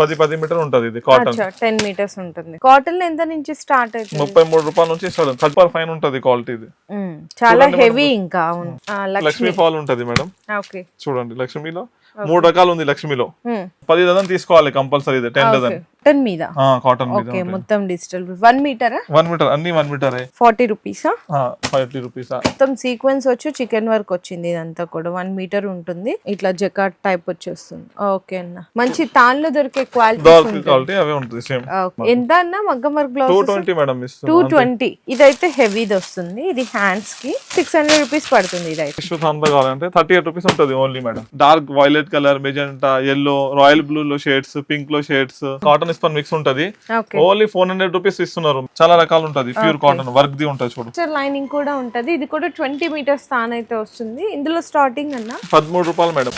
పది పది మీటర్ ఉంటది ఇది కాటన్ టెన్ మీటర్స్ ఉంటుంది. కాటన్ ఎంత నుంచి స్టార్ట్ అవుతుంది. ముప్పై మూడు రూపాయల నుంచి ఇస్తాడు థర్టీ పర్ ఫైన్ ఉంటది క్వాలిటీ ఇది. చాలా హెవీ ఇంకా లక్ష్మీ ఫాల్ ఉంటది మేడం. ఓకే. చూడండి లక్ష్మీలో. మూడు రకాలు ఉంది లక్ష్మీలో. పది డజన్ తీసుకోవాలి కంపల్సరీ ఇది టెన్ డజన్ టెన్ మీద? కాటన్ ఓకే మొత్తం డిజిటల్ వన్ మీటరా వన్ మీటర్ అన్ని వన్ మీటర్ ఫార్టీ రూపీసా ఫైవ్ రూపీస్ మొత్తం సీక్వెన్స్ వచ్చి చికెన్ వర్క్ వచ్చింది ఇదంతా కూడా. వన్ మీటర్ ఉంటుంది. ఇట్లా జకాట్ టైప్ వచ్చేస్తుంది. ఓకే అన్న. మంచి తాన్లో దొరికే క్వాలిటీ క్వాలిటీ అవే ఉంటుంది సేమ్ ఎంత అన్న మగ్గం work two blouse twenty madam two twenty ఇదైతే హెవీది వస్తుంది. ఇది హ్యాండ్స్కి సిక్స్ హండ్రెడ్ రూపీస్ పడుతుంది ఇదైతే. థాన్లో కావాలంటే థర్టీ ఎయిట్ రూపీస్ ఉంటుంది only madam dark violet colour magenta yellow royal blue లో షేడ్స్ పింక్లో షేడ్స్ కాటన్ ఇస్పన్ మిక్స్ ఉంటది. ఓన్లీ ఫోర్ హండ్రెడ్ రూపీస్ ఇస్తున్నారు. చాలా రకాలు ఉంటది ప్యూర్ కాటన్ వర్క్ ది ఉంటది చూడు. లైనింగ్ కూడా ఉంటది. ఇది కూడా ట్వంటీ మీటర్స్ తాన్ అయితే వస్తుంది. ఇందులో స్టార్టింగ్ అన్న? పదమూడు రూపాయలు madam.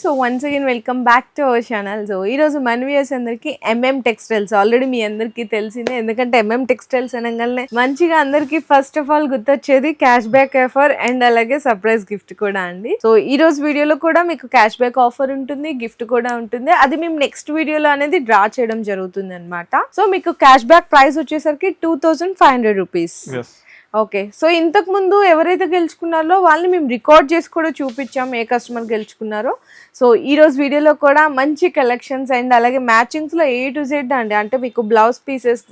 So once again welcome back to our channel so ఈరోజు మన వ్యూస్ అందరికి ఎంఎం టెక్స్టైల్స్ ఆల్రెడీ మీ అందరికీ తెలిసిందే. ఎందుకంటే ఎంఎం టెక్స్టైల్స్ అనగానే మంచిగా అందరికీ ఫస్ట్ ఆఫ్ ఆల్ గుర్తొచ్చేది క్యాష్ బ్యాక్ ఆఫర్ అండ్ అలాగే సర్ప్రైజ్ గిఫ్ట్ కూడా అండి. సో ఈ రోజు వీడియోలో కూడా మీకు క్యాష్ బ్యాక్ ఆఫర్ ఉంటుంది గిఫ్ట్ కూడా ఉంటుంది. అది మేము నెక్స్ట్ వీడియోలో అనేది డ్రా చేయడం జరుగుతుంది అనమాట సో మీకు క్యాష్ బ్యాక్ ప్రైస్ వచ్చేసరికి two thousand five hundred rupees okay. So ఇంతకు ముందు ఎవరైతే గెలుచుకున్నారో వాళ్ళని మేము రికార్డ్ చేసి కూడా చూపించాం ఏ కస్టమర్ గెలుచుకున్నారో. సో ఈరోజు వీడియోలో కూడా మంచి కలెక్షన్స్ అండ్ అలాగే మ్యాచింగ్స్లో ఏ టు జెడ్ అండి. అంటే మీకు బ్లౌజ్ పీసెస్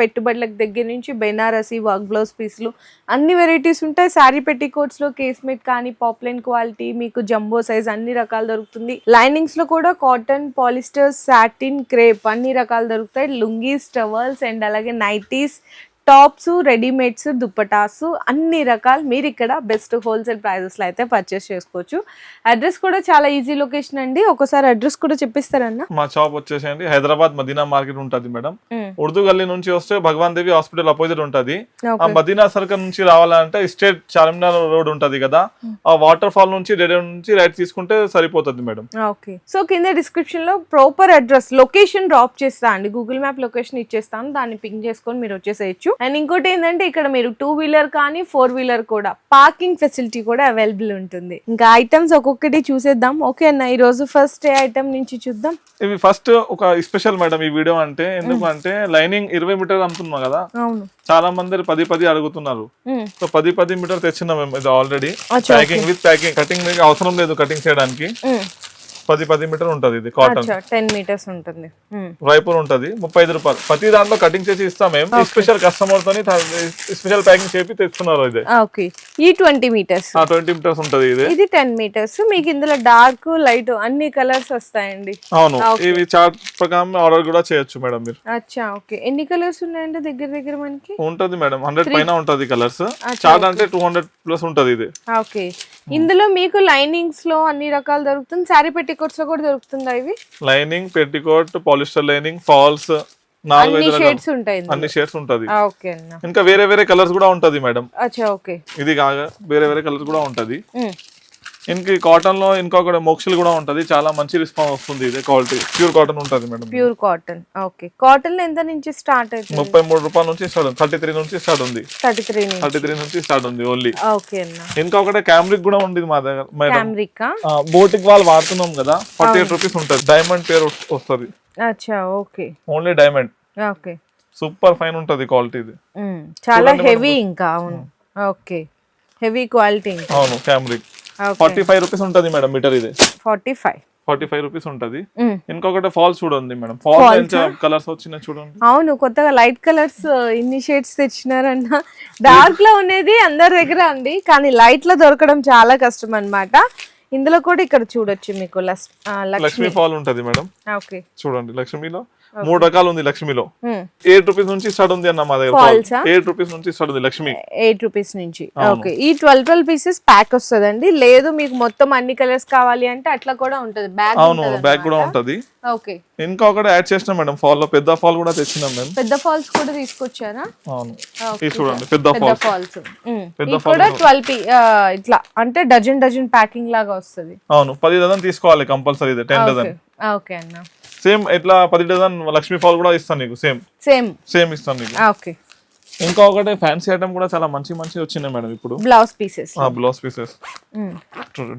పెట్టుబడులకు దగ్గర నుంచి బెనారసి వర్క్ బ్లౌజ్ పీసులు అన్ని వెరైటీస్ ఉంటాయి. శారీ పెట్టికోట్స్లో కేస్మేట్ కానీ పాప్లైన్ క్వాలిటీ మీకు జంబో సైజ్ అన్ని రకాలు దొరుకుతుంది. లైనింగ్స్లో కూడా కాటన్ పాలిస్టర్ సాటిన్ క్రేప్ అన్ని రకాలు దొరుకుతాయి. లుంగీస్ టవల్స్ అండ్ అలాగే నైటీస్ టాప్స్ రెడీమేడ్స్ దుప్పటాస్ అన్ని రకాలు మీరు ఇక్కడ బెస్ట్ హోల్సేల్ ప్రైజెస్లో అయితే పర్చేస్ చేసుకోవచ్చు. అడ్రస్ కూడా చాలా ఈజీ లొకేషన్ అండి. ఒకసారి అడ్రస్ కూడా చెప్పిస్తారన్న? మా షాప్ వచ్చేసేయండి. హైదరాబాద్ మదీనా మార్కెట్ ఉంటది మేడం. ఉర్దూ గల్లీ నుంచి వస్తే భగవాన్ దేవి హాస్పిటల్ అపోజిట్ ఉంటది. ఆ మదీనా సర్కిల్ నుంచి రావాలంటే స్టేట్ చార్మినార్ రోడ్ ఉంటది కదా ఆ వాటర్ ఫాల్ నుంచి రెడీ నుంచి రైట్ తీసుకుంటే సరిపోతుంది మేడం. ఓకే. సో కింద డిస్క్రిప్షన్లో ప్రాపర్ అడ్రస్ లొకేషన్ డ్రాప్ చేస్తా అండి. గూగుల్ మ్యాప్ లొకేషన్ ఇచ్చేస్తాను. దాన్ని పింక్ చేసుకొని మీరు వచ్చేసేయచ్చు. అండ్ ఇంకోటి ఏంటంటే ఇక్కడ మీరు టూ వీలర్ కానీ ఫోర్ వీలర్ కూడా పార్కింగ్ ఫెసిలిటీ కూడా అవైలబుల్ ఉంటుంది. ఇంకా ఐటమ్స్ ఒక్కొక్కటి చూసేద్దాం. ఓకే అన్న ఈ రోజు ఫస్ట్ ఏ ఐటమ్ నుంచి చూద్దాం? ఇవి ఫస్ట్ ఒక స్పెషల్ మేడం ఈ వీడియో అంటే ఎందుకంటే లైనింగ్ ఇరవై మీటర్ అమ్ముతున్నాం కదా. అవును. చాలా మంది పది పది అడుగుతున్నారు. సో పది పది మీటర్ తెచ్చినాం మేము ఇది already packing with packing cutting అవసరం లేదు కటింగ్ చేయడానికి. పది పది మీటర్ ఉంటది ఇది కాటన్ టెన్ మీటర్స్ ఉంటుంది. మ్మ్. రాయపూర్ ఉంటది. ముప్పై ఐదు రూపాయలు. ప్రతి దాంట్లో కటింగ్ చేసి ఇస్తాం మేము. స్పెషల్ కస్టమర్ తోని స్పెషల్ ప్యాకింగ్ చేసి తెస్తున్నారు ఇది. ఓకే ఈ ట్వంటీ మీటర్స్ ట్వంటీ మీటర్స్ ఉంటది ఇది. ఇది టెన్ మీటర్స్ మీకు ఇందులో డార్క్ లైట్ అన్ని కలర్స్ వస్తాయండి. అవును. ఇవి చార్ట్ ప్రకారం ఆర్డర్ కూడా చేయొచ్చు మేడం మీరు. అచ్చా ఓకే ఎన్ని కలర్స్ ఉన్నాయండి దగ్గర దగ్గర మనకి? ఉంటది మేడం. హండ్రెడ్ పైన ఉంటది కలర్స్ చార్ట్ అంటే టూ హండ్రెడ్ ప్లస్ ఉంటది ఇది. ఓకే ఇందులో మీకు లైనింగ్స్లో అన్ని రకాలు దొరుకుతుంది. శారీ పెట్టికోట్స్లో కూడా దొరుకుతుందా ఇవి? Lining petticoat polyester lining falls అన్ని షేడ్స్ ఉంటాయి. అన్ని షేడ్స్ ఉంటది. ఇంకా వేరే వేరే కలర్స్ కూడా ఉంటది మేడం. అచ్చా ఓకే. ఇది కాగా వేరే వేరే కలర్స్ కూడా ఉంటది. ఇంక కాటన్లో ఇంకొక మోక్షలు కూడా ఉంటది. చాలా మంచి రెస్పాన్స్ వస్తుంది ఇది క్వాలిటీ. ప్యూర్ కాటన్ ఉంటది madam. Pure cotton. Okay. Cotton ఎంత నుంచి స్టార్ట్ అవుతుంది ముప్పై మూడు రూపాయల నుంచి స్టార్ట్ థర్టీ త్రీ నుంచి స్టార్ట్ ఉంది. థర్టీ త్రీ థర్టీ త్రీ నుంచి స్టార్ట్ ఉంది ఓన్లీ. ఓకే అన్న. ఇంకొకటి క్యామ్రిక్ కూడా ఉంది మా దగ్గర మేడం. బోటిక్ వాళ్ళు వాడుతున్నాం కదా ఫార్టీ ఎయిట్ రూపీస్ ఉంటుంది. డైమండ్ పేరు వస్తుంది. అచ్చా okay. Only diamond. Okay. Super fine ఉంటది క్వాలిటీ ఇది. చాలా హెవీ ఇంకా అవును. ఓకే. హెవీ క్వాలిటీ అవును క్యామ్రిక్. ఫార్టీ ఫైవ్ రూపీస్ ఉంటది మేడం మీటర్ ఇది. Forty five. Forty five rupees ఉంటది. ఇంకొకటి ఫాల్స్ చూడండి మేడం. ఫాల్స్ కలర్స్ వచ్చినాయి చూడండి. అవును కొత్తగా లైట్ కలర్స్ ఇన్ని షేడ్స్ తెచ్చినారన్న. డార్క్లో ఉన్నది అందరి దగ్గర ఉంది కానీ లైట్లో దొరకడం చాలా కష్టం అన్నమాట. ఇందులో కూడా ఇక్కడ చూడొచ్చు మీకు లక్ష్మీ. ఫాల్ ఉంటది మేడం. ఓకే చూడండి లక్ష్మీలో. మూడు రకాలు ఉంది లక్ష్మీలో. Hmm. ఎయిట్ రూపీస్ నుంచి స్టార్ట్ ఉంది అన్న మా దగ్గర? ఎయిట్ రూపీస్ నుంచి స్టార్ట్ ఉంది లక్ష్మి. ఎయిట్ రూపీస్ నుంచి. ఓకే ఈ ట్వెల్వ్ ట్వెల్వ్ పీసెస్ ప్యాక్ వస్తుందండి. లేదు మీకు మొత్తం అన్ని కలర్స్ కావాలి అంటే అట్లా కూడా ఉంటది. బ్యాగ్ అవును బ్యాగ్ కూడా ఉంటది. ఓకే ఇంకొకటి యాడ్ చేసినాం మేడం ఫాల్లో పెద్ద ఫాల్ కూడా తెచ్చినాం మేము. పెద్ద ఫాల్స్ కూడా తీసుకొచ్చారా? అవును. ఇది చూడండి పెద్ద ఫాల్ ఫాల్స్ పెద్ద ఇది కూడా ట్వెల్వ్ పీ ఇట్లా అంటే డజన్ డజన్ ప్యాకింగ్ లాగా వస్తుంది. అవును పది డజన్ తీసుకోవాలి కంపల్సరీ ఇది టెన్ డజన్ ఓకే అన్న. సేమ్ ఎట్లా పది డజన్ లక్ష్మీ ఫాల్ కూడా ఇస్తాను నీకు సేమ్. సేమ్. సేమ్ ఇస్తాను నీకు. ఓకే. ఇంకా ఒకటి ఫ్యాన్సీ ఐటమ్ కూడా చాలా మంచి మంచి వచ్చినాయి మేడం ఇప్పుడు. Blouse pieces. Blouse pieces.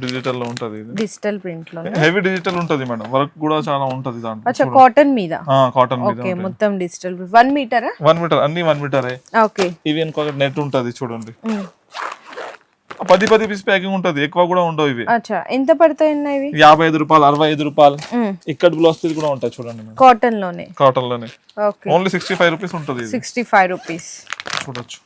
డిజిటల్లో ఉంటది ఇది. డిజిటల్ ప్రింట్లో హెవీ డిజిటల్ ఉంటది మేడం వర్క్ కూడా చాలా ఉంటది దాంట్లో. అచ్చా కాటన్ మీద? కాటన్ మీద ఓకే మొత్తం డిజిటల్. వన్ మీటరా వన్ మీటర్ అన్ని వన్ మీటరే ఓకే. ఇవి ఇంకొకటి నెట్ ఉంటది చూడండి. పది పది పీస్ ప్యాకింగ్ ఉంటది. ఎక్కువ కూడా ఉండవు ఇవి. అచ్చా. ఎంత పడతాయన్న ఇవి? యాభై ఐదు రూపాయలు అరవై ఐదు రూపాయలు. ఇక్కడ బ్లౌజ్ కూడా ఉంటాయి చూడండి కాటన్లోనే. కాటన్లోనే. ఓన్లీ సిక్స్టీ ఫైవ్ రూపీస్ ఉంటది సిక్స్టీ ఫైవ్ రూపీస్ చూడొచ్చు.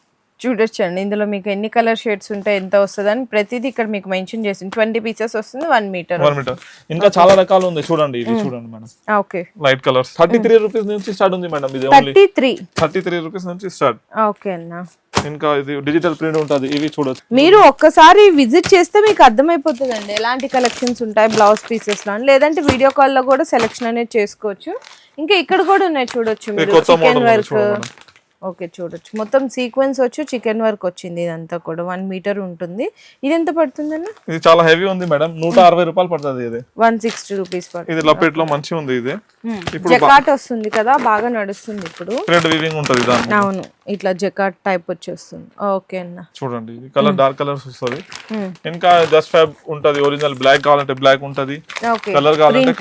చూడొచ్చండి. ఇందులో మీకు ఎన్ని కలర్ షేడ్స్ ఉంటాయి ఎంత వస్తుంది అని ప్రతిదీ ఇక్కడ మీకు మెన్షన్ చేసింది. ట్వంటీ పీసెస్ వస్తుంది వన్ మీటర్ వన్ మీటర్ ఇంకా చాలా రకాలు ఉంది. చూడండి ఇది చూడండి madam. Okay light colours thirty three rupees నుంచి స్టార్ట్ ఉంది మేడం ఇది thirty three thirty three rupees నుంచి స్టార్ట్ ఓకే అన్న. ఇంకా ఇది డిజిటల్ ప్రింట్ ఉంటది. ఇవి చూడొచ్చు. మీరు ఒక్కసారి విజిట్ చేస్తే మీకు అర్థమైపోతుందండి. ఎలాంటి కలెక్షన్స్ ఉంటాయి బ్లౌజ్ పీసెస్లో. లేదంటే వీడియో కాల్లో కూడా సెలెక్షన్ అనేది చేసుకోవచ్చు. ఇంకా ఇక్కడ కూడా ఉన్నాయి చూడొచ్చు మీరు. Chicken work. ఓకే చూడొచ్చు. మొత్తం సీక్వెన్స్ వచ్చి చికెన్ వర్క్ వచ్చింది ఇదంతా కూడా. వన్ మీటర్ ఉంటుంది. ఇది ఎంత పడుతుందన్న? ఇది చాలా హెవీ ఉంది మేడం నూట అరవై రూపాయలు పడుతుంది ఇది. వన్ సిక్స్టీ రూపీస్ పడుతుంది. ఇది లపెట్లో మంచిగా ఉంది ఇది. ఇప్పుడు జకాట్ వస్తుంది కదా బాగా నడుస్తుంది ఇప్పుడు. థ్రెడ్ వీవింగ్ ఉంటది అవును. ఇట్లా జకాట్ టైప్ వచ్చేస్తుంది. ఓకే అన్న. చూడండి ఇది కలర్ డార్క్ కలర్స్ వస్తుంది. ఇంకా జస్ట్ ఫ్యాబ్ ఉంటది ఒరిజినల్ బ్లాక్ కావాలంటే బ్లాక్ ఉంటది. కలర్ కావాలంటే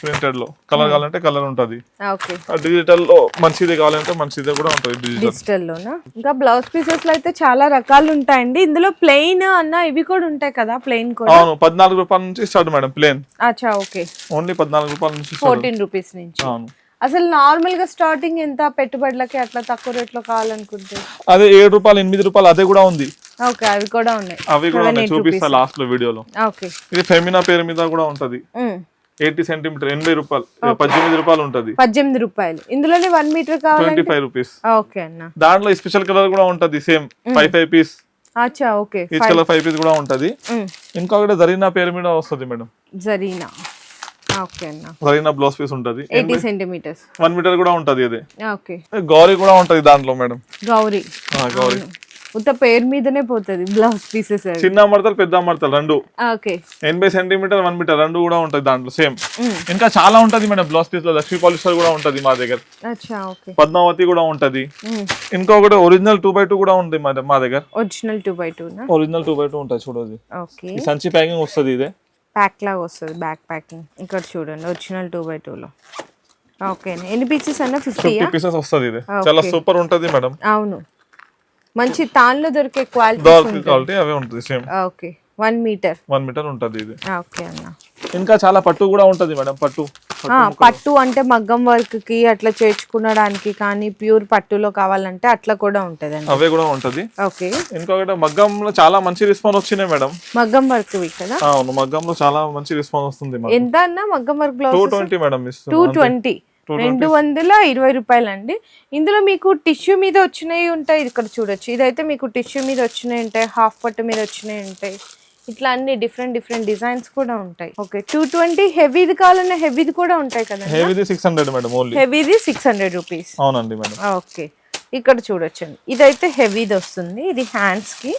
ప్రింటెడ్. లో కలర్ కావాలంటే కలర్ ఉంటది. ఓకే. డిజిటల్లో మంచిది కావాలంటే మంచిది కూడా ఉంటది డిజిటల్. లోనా ఇంకా బ్లౌజ్ పీసెస్లో అయితే చాలా రకాలు ఉంటాయండి. ఇందులో ప్లెయిన్ అన్న ఇవి కూడా ఉంటాయి కదా ప్లెయిన్ కూడా? అవును పద్నాలుగు రూపాయల నుంచి స్టార్ట్ మేడం ప్లేన్ అచ్చా ఓకే. ఓన్లీ పద్నాలుగు రూపాయల నుంచి. ఫోర్టీన్ రూపీస్ నుంచి. అవును. అసలు నార్మల్గా స్టార్టింగ్ ఎంత పెట్టుబడులకి అట్లా తక్కువ రేట్లో కావాలనుకుంటే? అదే ఏడు రూపాయలు ఎనిమిది రూపాయలు అదే కూడా ఉంది. ఓకే అవి కూడా ఉన్నాయి. అవి కూడా ఉన్నాయి చూపిస్తా లాస్ట్లో వీడియోలో. ఓకే. ఇది ఫెమినా పేరు మీద కూడా ఉంటది. ఎయిటీ సెంటీమీటర్ ఎనభై రూపాయలు పద్దెనిమిది రూపాయలు ఉంటది. పద్దెనిమిది రూపాయలు. ఇందులోనే వన్ మీటర్ ట్వంటీ కావాలంటే ఫైవ్ రూపీస్ ఓకే అన్న. దాంట్లో స్పెషల్ కలర్ కూడా ఉంటది సేమ్ ఫైవ్ ఫైవ్ పీస్ అచ్చా ఓకే. కలర్ ఫైవ్ పీస్ కూడా ఉంటది. ఇంకొకటి జరీనా పేరు మీద వస్తుంది మేడం. జరీనా అన్న జరీనా బ్లౌజ్ పీస్ ఉంటది. ఎయిటీ సెంటీమీటర్స్ వన్ మీటర్ కూడా ఉంటది ఇది ఓకే గౌరీ కూడా ఉంటది దాంట్లో మేడం. గౌరీ. ఆ, గౌరీ. ఉత్త పేరు మీదనే పోతుంది బ్లౌజ్ పీసెస్ చిన్న మడతలు పెద్ద మడతలు రెండు. ఓకే ఎనభై సెంటీమీటర్ వన్ మీటర్ రెండు కూడా ఉంటది దాంట్లో సేమ్ ఇంకా చాలా ఉంటది మేడం బ్లౌజ్ పీస్లో. లక్ష్మీ పాలిస్టర్ కూడా ఉంటది మా దగ్గర. పద్మావతి కూడా ఉంటది. ఇంకొకటి ఒరిజినల్ టూ బై టూ కూడా ఉంది మా మా దగ్గర. ఒరిజినల్ టూ బై టూనా ఒరిజినల్ టూ బై టూ ఉంటుంది చూడదు సంచి ప్యాకింగ్ వస్తుంది ఇదే. ప్యాక్ లాగా వస్తుంది బ్యాక్ ప్యాకింగ్. ఇక్కడ చూడండి ఒరిజినల్ టూ బై టూలో. ఓకే ఎన్ని పీసెస్ అన్న? ఫిఫ్టీ పీసెస్ వస్తుంది ఇది. చాలా సూపర్ ఉంటది మేడం. అవును. మంచి తాన్లో దొరికే క్వాలిటీ క్వాలిటీ అవే ఉంటుంది same. Okay one metre. One metre ఉంటది ఇది. ఓకే అన్న. ఇంకా చాలా పట్టు కూడా ఉంటది మేడం పట్టు. పట్టు అంటే మగ్గం వర్క్కి అట్లా చేర్చుకునడానికి కానీ ప్యూర్ పట్టులో కావాలంటే అట్లా కూడా ఉంటదండి. అవే కూడా ఉంటది. ఓకే. ఇంకొకటి మగ్గంలో చాలా మంచి రెస్పాన్స్ వచ్చినాయి మేడం. మగ్గం వర్క్ కదా? అవును. మగ్గంలో చాలా మంచి రెస్పాన్స్ వస్తుంది ఎంత అన్న మగ్గం work to blouse twenty madam two twenty. రెండు వందల ఇరవై రూపాయలు అండి ఇందులో మీకు టిష్యూ మీద వచ్చినవి ఉంటాయి. ఇక్కడ చూడొచ్చు. ఇదైతే మీకు టిష్యూ మీద వచ్చినాయి ఉంటాయి. హాఫ్ పట్టు మీద వచ్చినాయి ఉంటాయి. ఇట్లా అన్ని డిఫరెంట్ డిఫరెంట్ డిజైన్స్ కూడా ఉంటాయి. ఓకే టూ ట్వంటీ హెవీది కావాలన్నా హెవీది కూడా ఉంటాయి కదా హెవీది సిక్స్ హండ్రెడ్ మేడం ఓన్లీ హెవీది సిక్స్ హండ్రెడ్ రూపీస్ అవునండి మేడం ఓకే ఇక్కడ చూడొచ్చండి. ఇదైతే హెవీది వస్తుంది ఇది హ్యాండ్స్కి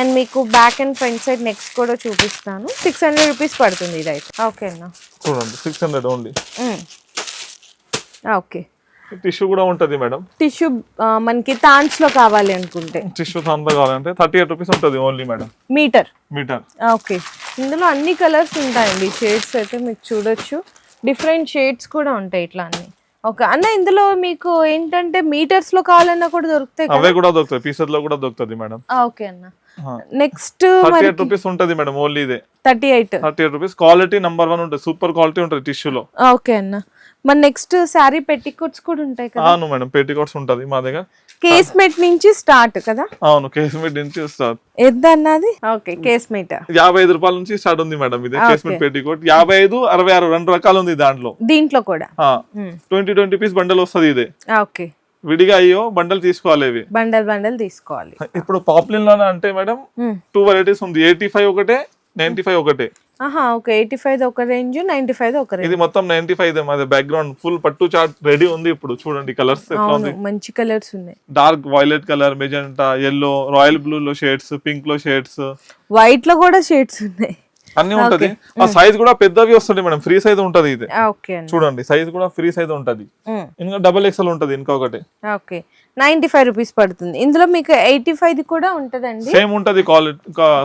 అండ్ మీకు back and front side next కూడా చూపిస్తాను. సిక్స్ హండ్రెడ్ రూపీస్ పడుతుంది ఇదైతే. ఓకే అన్న? చూడండి six hundred only. Okay tissue కూడా ఉంటది మేడం. టిష్యూ మనకి తాన్స్లో కావాలి అనుకుంటే. టిష్యూ దాంట్లో కావాలంటే థర్టీ ఎయిట్ రూపీస్ ఉంటుంది only madam. Meter? Meter. Okay. ఇందులో అన్ని కలర్స్ ఉంటాయండి. షేడ్స్ అయితే మీకు చూడొచ్చు. డిఫరెంట్ షేడ్స్ కూడా ఉంటాయి ఇట్లా అన్ని. ఓకే. అన్న ఇందులో మీకు ఏంటంటే మీటర్స్లో కావాలన్నా కూడా దొరుకుతాయి అవే కూడా దొరుకుతాయి. పీసెస్లో కూడా దొరుకుతుంది మేడం. ఓకే అన్న. నెక్స్ట్ థర్టీ ఎయిట్ రూపీస్ ఉంటుంది మేడం ఓన్లీ ఇదే. Thirty eight thirty eight rupees quality number one ఉంటుంది సూపర్ క్వాలిటీ ఉంటుంది టిష్యూలో ఓకే అన్న. మన నెక్స్ట్ శారీ పెట్టికోట్స్ కూడా ఉంటాయి కదా? అవును మేడం పెట్టికోట్స్ ఉంటుంది మా దగ్గర. కేస్మెట్ నుంచి స్టార్ట్ కదా? అవును కేస్మెట్ నుంచి స్టార్ట్ ఎంత అన్నది ఓకే కేస్మెట్ యాభై ఐదు రూపాయల నుంచి స్టార్ట్ ఉంది మేడం ఇది కేస్మెట్ పెట్టికోట్ యాభై ఐదు అరవై ఆరు రెండు రకాలు ఉంది దాంట్లో. దీంట్లో కూడా? ట్వంటీ ట్వంటీ పీస్ బండల్ వస్తుంది ఇదే. ఓకే. విడిగా అయ్యో బండల్ తీసుకోవాలి ఇవి బండల్ బండల్ తీసుకోవాలి. ఇప్పుడు పాపులర్లోనే అంటే మేడం. టూ వెరైటీస్ ఉంది. ఎయిటీ ఫైవ్ ఒకటే నైన్టీ ఫైవ్ ఒకటే. ఆహా ఓకే ఎయిటీ ఫైవ్ ఒక రేంజ్ నైన్టీ ఫైవ్ ఒక రేంజ్ ఇది మొత్తం నైన్టీ ఫైవ్ బ్యాక్గ్రౌండ్ ఫుల్ పట్టు చార్ట్ రెడీ ఉంది ఇప్పుడు. చూడండి కలర్స్ మంచి కలర్స్ ఉన్నాయి. Dark violet colour magenta yellow royal blue లో షేడ్స్ పింక్లో షేడ్స్ వైట్లో కూడా షేడ్స్ ఉన్నాయి. అన్ని ఉంటది. ఆ సైజ్ కూడా పెద్దవి వస్తుంది మేడం. ఫ్రీ సైజ్ ఉంటది ఇది. చూడండి సైజ్ కూడా ఫ్రీ సైజ్ ఉంటది. ఇంకా డబుల్ ఎక్స్ఎల్ ఉంటది ఇంకొకటి. ఓకే. నైంటీ ఫైవ్ రూపీస్ పడుతుంది. ఇందులో మీకు ఎయిటీ ఫైవ్ కూడా ఉంటదండి. సేమ్ ఉంటది క్వాలిటీ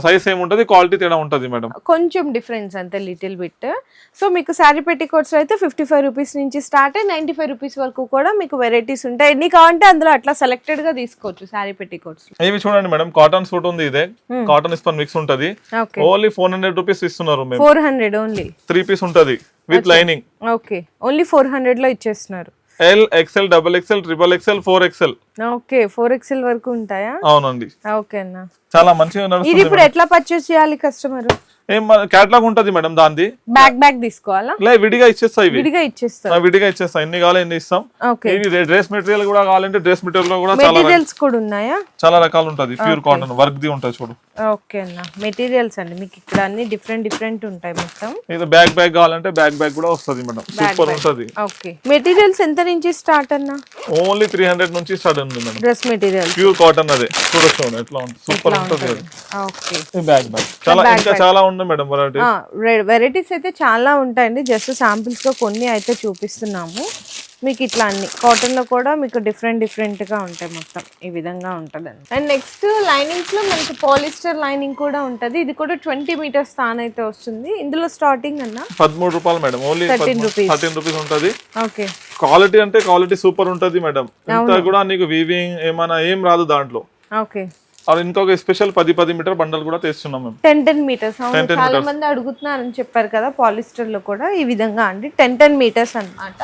సైజ్ సేమ్ ఉంటది క్వాలిటీ తేడా ఉంటది మేడం. కొంచెం డిఫరెన్స్ అంతే లిటిల్ బిట్ సో మీకు శారీ పెట్టి కోట్స్ అయితే ఫిఫ్టీ ఫైవ్ రూపీస్ నుంచి స్టార్ట్ అయ్యి నైంటీ ఫైవ్ రూపీస్ వరకు కూడా మీకు వెరైటీస్ ఉంటాయి. ఎన్ని కావాలంటే అందులో అట్లా సెలెక్టెడ్గా తీసుకోవచ్చు శారీ పెట్టి కోట్స్ ఇవి చూడండి మేడం కాటన్ సూట్ ఉంది ఇదే. కాటన్ ఇస్పన్ మిక్స్ ఉంటది. ఓన్లీ ఫోర్ హండ్రెడ్ రూపీస్ ఇస్తున్నారు four hundred only three piece ఉంటది with lining okay only four హండ్రెడ్లో ఇచ్చేస్తున్నారు. L XL double XL triple XL four XL okay four XL వరకు ఉంటాయా? అవునండి. ఓకే అన్న. చాలా మంచిగా ఇది ఇప్పుడు ఎట్లా పర్చేస్ చేయాలి కస్టమర్ ఏం క్యాటలాగ్ ఉంటది మేడం దాంది. బ్యాక్ బ్యాక్ తీసుకోవాలా? లే విడిగా ఇచ్చేస్తా ఇవి. విడిగా ఇచ్చేస్తారు ఆ, విడిగా ఇచ్చేస్తా. ఎన్ని కావాలి ఎన్ని ఇస్తాం. ఇవి డ్రెస్ మెటీరియల్ కూడా కావాలంటే డ్రెస్ మెటీరియల్లో కూడా మెటీరియల్స్ కూడా ఉన్నాయా? చాలా రకాలు ఉంటది. ప్యూర్ కాటన్ వర్క్ ది ఉంటది చూడు. ఓకే అన్న. మెటీరియల్స్ అండి. మీకు ఇక్కడ అన్ని డిఫరెంట్ డిఫరెంట్ ఉంటాయి మొత్తం. ఇది బ్యాక్ బ్యాగ్ కావాలంటే బ్యాక్ బ్యాగ్ కూడా వస్తది మేడం. సూపర్ ఉంటది. ఓకే మెటీరియల్స్ ఎంత నుంచి స్టార్ట్ అన్న? ఓన్లీ త్రీ హండ్రెడ్ నుంచి స్టార్ట్ ఉంది madam. Dress material pure cotton అదే. చూడొచ్చు ఎట్లా ఉంది. సూపర్ ఉంటది చాలా ఇంకా చాలా ఉంది మేడం వెరైటీ వెరైటీస్ అయితే చాలా ఉంటాయండి. జస్ట్ శాంపిల్స్గా కొన్ని అయితే చూపిస్తున్నాము. మీకు ఇట్లా అన్ని కాటన్లో కూడా మీకు డిఫరెంట్ డిఫరెంట్గా ఉంటాయి మొత్తం. ఈ విధంగా ఉంటదండి. అండ్ నెక్స్ట్ లైనింగ్స్లో మనకి పాలిస్టర్ లైనింగ్ కూడా ఉంటది. ఇది కూడా ట్వంటీ మీటర్స్ స్థాన్ అయితే వస్తుంది. ఇందులో స్టార్టింగ్ అన్న? పదమూడు రూపాయలు madam. Only 13 rupees. Thirteen rupees ఉంటది. ఓకే. క్వాలిటీ అంటే క్వాలిటీ సూపర్ ఉంటది మేడం. ఇంకా కూడా నీకు వీవింగ్ ఏమైనా ఏం రాదు దాంట్లో. ఓకే. ఇంకొక స్పెషల్ పది పది మీటర్ బండల్ కూడా తెస్తున్నాం మేము. టెన్ టెన్ మీటర్స్ చాలా మంది అడుగుతున్నారని చెప్పారు కదా పాలిస్టర్లో కూడా ఈ విధంగా అండి. టెన్ టెన్ మీటర్స్ అన్నమాట.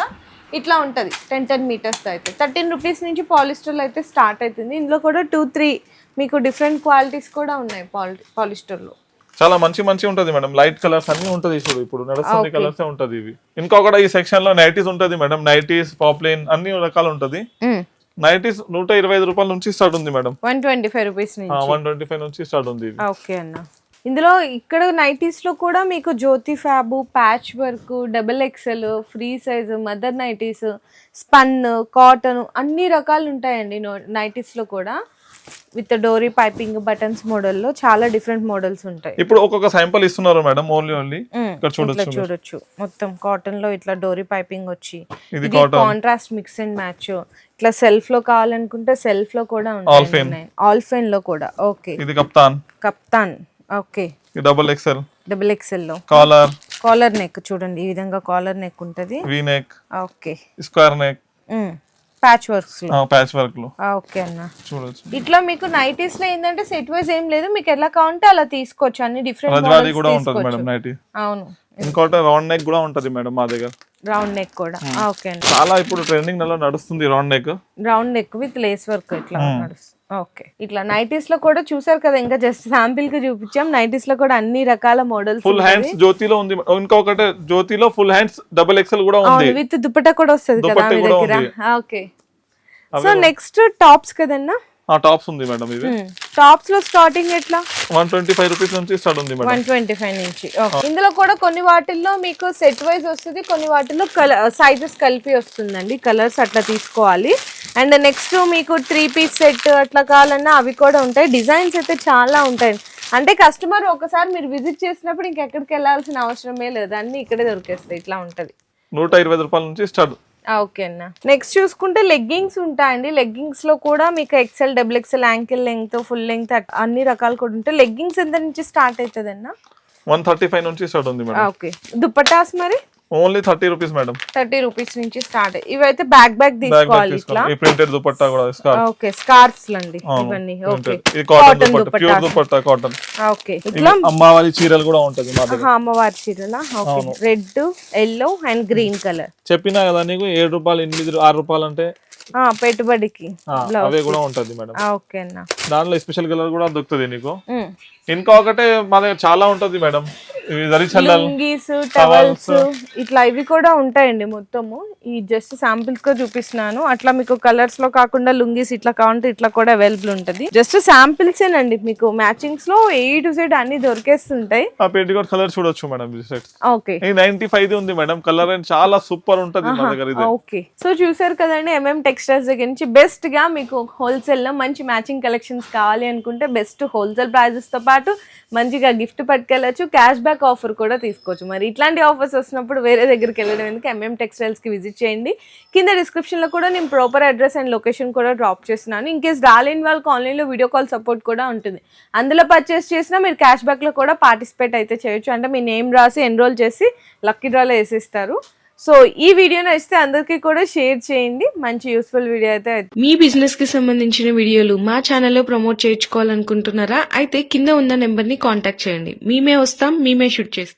ఇట్లా ఉంటది. టెన్ టెన్ మీటర్స్ అయితే. థర్టీన్ రూపీస్ నుంచి పాలిస్టర్లో అయితే స్టార్ట్ అవుతుంది ఇందులో కూడా టూ త్రీ మీకు డిఫరెంట్ క్వాలిటీస్ కూడా ఉన్నాయి పాలి పాలిస్టర్లో చాలా మంచి మంచి ఉంటది మేడం. లైట్ కలర్స్ అన్ని ఉంటది చూడు ఇప్పుడు. నడుస్తుంది కలర్స్ ఉంటది ఇవి. ఇంకొకటి ఈ సెక్షన్లో నైటీస్ ఉంటది మేడం. నైటీస్ పాప్లైన్ అన్ని రకాలు ఉంటది. నైటీస్ నూట ఇరవై ఐదు రూపాయల నుంచి స్టార్ట్ ఉంది madam. One twenty five rupees one twenty five నుంచి స్టార్ట్ ఉంది ఇది. ఓకే అన్న. ఇందులో ఇక్కడ నైటీస్లో కూడా మీకు Jyoti ఫ్యాబు patch work double XL free size mother nighties spun cotton అన్ని రకాలు ఉంటాయండి నైటీస్లో కూడా. విత్ డోరీ పైపింగ్ బటన్స్ మోడల్లో చాలా డిఫరెంట్ మోడల్స్ ఉంటాయి. ఇప్పుడు ఒక్కొక్క శాంపుల్ ఇస్తున్నారు మేడం ఓన్లీ ఓన్లీ. ఇక్కడ చూడొచ్చు చూడొచ్చు. మొత్తం కాటన్లో ఇట్లా డోరీ పైపింగ్ వచ్చి ఇది కాంట్రాస్ట్ మిక్స్ అండ్ మ్యాచ్ ఇట్లా సెల్ఫ్లో కావాలనుకుంటే సెల్ఫ్లో కూడా ఉంటాయి ఆల్ఫెన్లో కూడా. ఓకే ఇది kaftan. Kaftan. Okay double XL double ఎక్సెల్లో. Collar collar neck చూడండి. ఈ విధంగా కాలర్ నెక్ ఉంటది. V neck okay square neck patch వర్క్స్లో. Patch వర్క్లో. ఓకే అన్న. చూడొచ్చు. ఇట్లా మీకు నైటీస్లో ఏంటంటే సెట్ వైజ్ ఏం లేదు మీకు ఎలా కావాలంటే అలా తీసుకోవచ్చు అన్ని డిఫరెంట్ కూడా ఉంటది మేడం నైటీ అవును. ఇంకోటి రౌండ్ నెక్ కూడా ఉంటది మేడం మా దగ్గర. రౌండ్ నెక్ కూడా. ఓకే అండి. చాలా ఇప్పుడు ట్రెండింగ్ నెలలో నడుస్తుంది round neck round neck with lace work ఇట్లా నడుస్తుంది ఓకే. ఇట్లా నైటీస్లో కూడా చూసారు కదా ఇంకా జస్ట్ శాంపిల్కి చూపించాం. నైటీస్లో కూడా అన్ని రకాల మోడల్స్ ఫుల్ హ్యాండ్స్ జ్యోతిలో ఉంది. ఇంకొకటి జ్యోతిలో ఫుల్ హ్యాండ్స్ డబుల్ ఎక్సెల్ కూడా ఉంది. విత్ దుపట్టా కూడా వస్తుంది కదా మీ దగ్గర. ఓకే. సో నెక్స్ట్ టాప్స్ కదన్నా? టాప్స్ ఉంది మేడం ఇది టాప్స్లో స్టార్టింగ్ ఎట్లా? వన్ ట్వంటీ ఫైవ్ రూపీస్ నుంచి స్టార్ట్ ఉంది మేడం. వన్ ట్వంటీ ఫైవ్ నుంచి. ఇందులో కూడా కొన్ని వాటిల్లో మీకు సెట్ వైజ్ వస్తుంది కొన్ని వాటిల్లో సైజెస్ కలిపి వస్తుందండి. కలర్స్ అట్లా తీసుకోవాలి. అండ్ నెక్స్ట్ మీకు త్రీ పీస్ సెట్ అట్లా కావాలన్నా అవి కూడా ఉంటాయి. డిజైన్స్ అయితే చాలా ఉంటాయి. అంటే కస్టమర్ ఒకసారి మీరు విజిట్ చేసినప్పుడు ఇంకెక్కడికి వెళ్ళాల్సిన అవసరమే లేదు. అన్ని ఇక్కడే దొరికేస్తాయి. ఇట్లా ఉంటది. నూట ఇరవై రూపాయల నుంచి స్టార్ట్ ఓకే అన్న. నెక్స్ట్ చూసుకుంటే లెగ్గింగ్స్ ఉంటాయండి. లెగ్గింగ్స్లో కూడా మీకు XL double XL ankle length full length అన్ని రకాలు కూడా ఉంటాయి. లెగ్గింగ్స్ ఎంత నుంచి స్టార్ట్ అవుతుంది అన్న వన్ థర్టీ ఫైవ్ నుంచి స్టార్ట్ ఉంది మేడం. ఓకే. దుపట్టాస్ మరి? Only thirty rupees madam. Thirty rupees నుంచి స్టార్ట్. ఇవైతే బ్యాక్ బ్యాక్ బ్యాగ్ తీసుకోవాలి ఇట్లా? ఈ ప్రింటెడ్ దుపట్టా కూడా స్కార్ఫ్ ఓకే స్కార్ఫ్ అండి. ఇవన్నీ. ఓకే. ఇది cotton dupatta pure dupatta. Cotton okay. ఇట్లా? అమ్మవారి చీరలు కూడా ఉంటది మా దగ్గర. అమ్మవారి చీరలా? Okay. Red yellow and green colour చెప్పినా కదా నీకు ఏడు రూపాయలు ఎనిమిది ఆరు రూపాయలు అంటే పెట్టుబడికి అవే కూడా ఉంటది మేడం. ఓకే అన్న. దానిలో స్పెషల్ కలర్ కూడా దొరుకుతుంది నీకు. ఇంకొకటే మా దగ్గర చాలా ఉంటది మేడం. టవల్స్ ఇట్లా ఇవి కూడా ఉంటాయండి మొత్తము. ఈ జస్ట్ శాంపిల్స్గా చూపిస్తున్నాను. అట్లా మీకు కలర్స్లో కాకుండా లుంగీస్ ఇట్లా కావాలంటే ఇట్లా కూడా అవైలబుల్ ఉంటది. జస్ట్ శాంపిల్స్ ఏనండి మీకు. మ్యాచింగ్స్లో ఏ టు సైడ్ అన్ని దొరికేస్తుంటాయి. పెట్టికోట్ కలర్ చూడొచ్చు మేడం ఓకే. నైన్టీ ఫైవ్ ఉంది మేడం. కలర్ చాలా సూపర్ ఉంటది ఓకే. సో చూసారు కదండి ఎంఎం టెక్స్టైల్స్ దగ్గర నుంచి బెస్ట్గా మీకు హోల్సేల్లో మంచి మ్యాచింగ్ కలెక్షన్స్ కావాలి అనుకుంటే బెస్ట్ హోల్సేల్ ప్రైజెస్తో పాటు మంచిగా గిఫ్ట్ పట్టుకెళ్ళచ్చు క్యాష్ బ్యాక్ బ్యాక్ ఆఫర్ కూడా తీసుకోవచ్చు. మరి ఇట్లాంటి ఆఫర్స్ వస్తున్నప్పుడు వేరే దగ్గరికి వెళ్ళడం ఎందుకు? ఎంఎం టెక్స్టైల్స్కి విజిట్ చేయండి. కింద డిస్క్రిప్షన్లో కూడా నేను ప్రాపర్ అడ్రస్ అండ్ లొకేషన్ కూడా డ్రాప్ చేస్తున్నాను. ఇన్ కేస్ రాలేని వాళ్ళకి ఆన్లైన్లో వీడియో కాల్ సపోర్ట్ కూడా ఉంటుంది. అందులో పర్చేస్ చేసినా మీరు క్యాష్ బ్యాక్లో కూడా పార్టిసిపేట్ అయితే చేయొచ్చు. అంటే మీ నేమ్ రాసి ఎన్రోల్ చేసి లక్కీ డ్రాలో వేసిస్తారు. సో ఈ వీడియో నచ్చితే అందరికీ కూడా షేర్ చేయండి. మంచి యూస్ఫుల్ వీడియో అయితే మీ బిజినెస్కి సంబంధించిన వీడియోలు మా ఛానల్లో ప్రమోట్ చేయించుకోవాలనుకుంటున్నారా? అయితే కింద ఉన్న నెంబర్ని కాంటాక్ట్ చేయండి. మేమే వస్తాం మేమే షూట్ చేస్తాం.